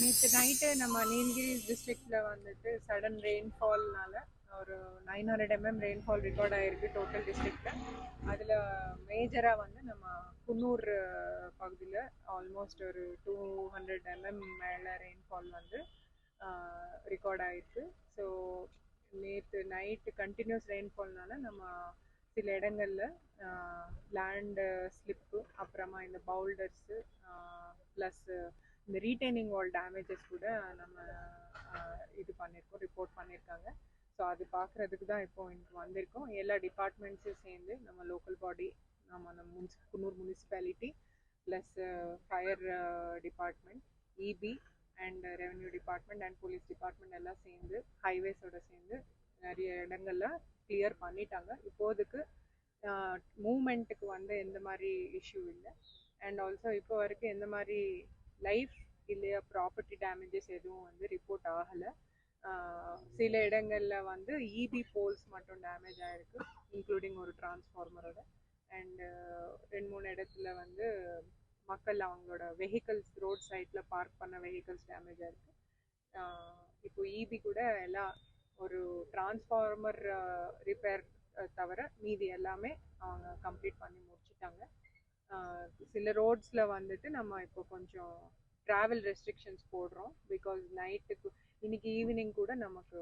நேற்று நைட்டு நம்ம நீலகிரிஸ் டிஸ்ட்ரிக்டில் வந்துட்டு சடன் ரெயின்ஃபால்னால ஒரு nine hundred MM rainfall record ஆகிருக்கு டோட்டல் டிஸ்ட்ரிக்டில் அதில் மேஜராக வந்து நம்ம குன்னூர் பகுதியில் ஆல்மோஸ்ட் ஒரு டூ ஹண்ட்ரட் எம்எம் மேலே ரெயின்ஃபால் வந்து ரெக்கார்ட் ஆகிருக்கு ஸோ நேற்று நைட்டு கண்டினியூஸ் ரெயின்ஃபால்னால நம்ம சில இடங்களில் லேண்டு ஸ்லிப்பு அப்புறமா இந்த பவுல்டர்ஸு ப்ளஸ்ஸு இந்த ரீடைனிங் வால் டேமேஜஸ் கூட நம்ம இது பண்ணியிருக்கோம் ரிப்போர்ட் பண்ணியிருக்காங்க ஸோ அது பார்க்குறதுக்கு தான் இப்போ இங்கே வந்திருக்கோம். எல்லா டிபார்ட்மெண்ட்ஸும் சேர்ந்து நம்ம லோக்கல் பாடி நம்ம நம்ம முன்ஸ் Coonoor municipality plus fire department EB and revenue department and police department எல்லாம் சேர்ந்து ஹைவேஸோட சேர்ந்து நிறைய இடங்கள்ல கிளியர் பண்ணிட்டாங்க. இப்போதுக்கு மூமெண்ட்டுக்கு வந்து எந்த மாதிரி இஷ்யூ இல்லை. அண்ட் ஆல்சோ இப்போ வரைக்கும் எந்த மாதிரி லைஃப் இல்லையா ப்ராப்பர்ட்டி டேமேஜஸ் எதுவும் வந்து ரிப்போர்ட் ஆகலை. சில இடங்களில் வந்து இபி போல்ஸ் மட்டும் டேமேஜ் ஆகிருக்கு இன்க்ளூடிங் ஒரு டிரான்ஸ்ஃபார்மரோட அண்டு ரெண்டு மூணு இடத்துல வந்து மக்கள் அவங்களோட வெஹிக்கல்ஸ் ரோட் சைடில் பார்க் பண்ண வெஹிக்கல்ஸ் டேமேஜ் ஆகிருக்கு இப்போ இபி கூட எல்லாம் ஒரு டிரான்ஸ்ஃபார்மர் ரிப்பேர் தவிர மீதி எல்லாமே அவங்க கம்ப்ளீட் பண்ணி முடிச்சிட்டாங்க. சில ரோட்ஸில் வந்துட்டு நம்ம இப்போ கொஞ்சம் ட்ராவல் ரெஸ்ட்ரிக்ஷன்ஸ் போடுறோம். பிகாஸ் நைட்டுக்கு இன்னைக்கு ஈவினிங் கூட நமக்கு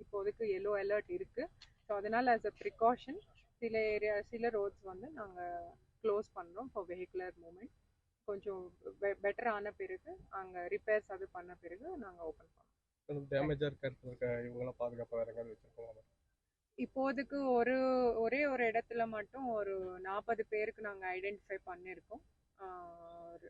இப்போதைக்கு எல்லோ அலர்ட் இருக்குது ஸோ அதனால் ஆஸ் அ ப்ரிகாஷன் சில ஏரியா சில ரோட்ஸ் வந்து நாங்கள் க்ளோஸ் பண்ணுறோம் ஃபார் வெஹிக்குலர் மூமெண்ட் கொஞ்சம் பெட்டர் ஆன பிறகு அங்கே ரிப்பேர்ஸ் அது பண்ண பிறகு நாங்கள் ஓப்பன் பண்ணுறோம் டேமேஜாக இருக்கிறதுக்கு இவங்களாம் பாதுகாப்பாக வேறு எங்கேயாவது வச்சுருக்கோம் இப்போதைக்கு ஒரு ஒரே ஒரு இடத்துல மட்டும் ஒரு நாற்பது பேருக்கு நாங்கள் ஐடென்டிஃபை பண்ணியிருக்கோம்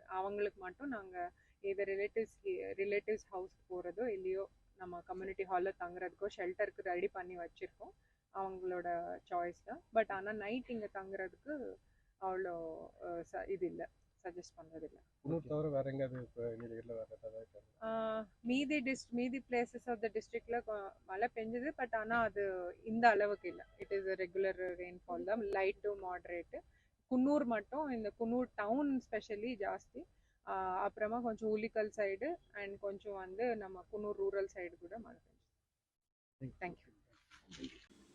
அவங்களுக்கு மட்டும் நாங்கள் எது ரிலேட்டிவ்ஸ் ரிலேட்டிவ்ஸ் ஹவுஸ் போகிறதோ இல்லையோ நம்ம கம்யூனிட்டி ஹாலில் தங்குறதுக்கோ ஷெல்டருக்கு ரெடி பண்ணி வச்சுருக்கோம். அவங்களோட சாய்ஸ் தான். பட் ஆனால் நைட் இங்கே தங்குறதுக்கு அவ்வளோ ச- இது இல்லை. சஜஸ்ட் இல்லை இன்னும் தவிர வேற எங்கேயாவது இப்போ நீலகிரியில் வேற ஏதாவது இருக்கா? ஆஹ் மீதி டிஸ் மீதி பிளேசஸ் ஆஃப் த டிஸ்ட்ரிக்ட்ல மழை பெஞ்சது பட் ஆனால் அது இந்த அளவுக்கு இல்லை. இட் இஸ் ரெகுலர் ரெயின்ஃபால் தான். லைட் டு மாட்ரேட்டு குன்னூர் மட்டும் இந்த குன்னூர் டவுன் ஸ்பெஷலி ஜாஸ்தி. அப்புறமா கொஞ்சம் உலிக்கல் சைடு அண்ட் கொஞ்சம் வந்து நம்ம குன்னூர் ரூரல் சைடு கூட மழை பெஞ்சது. தேங்க்யூ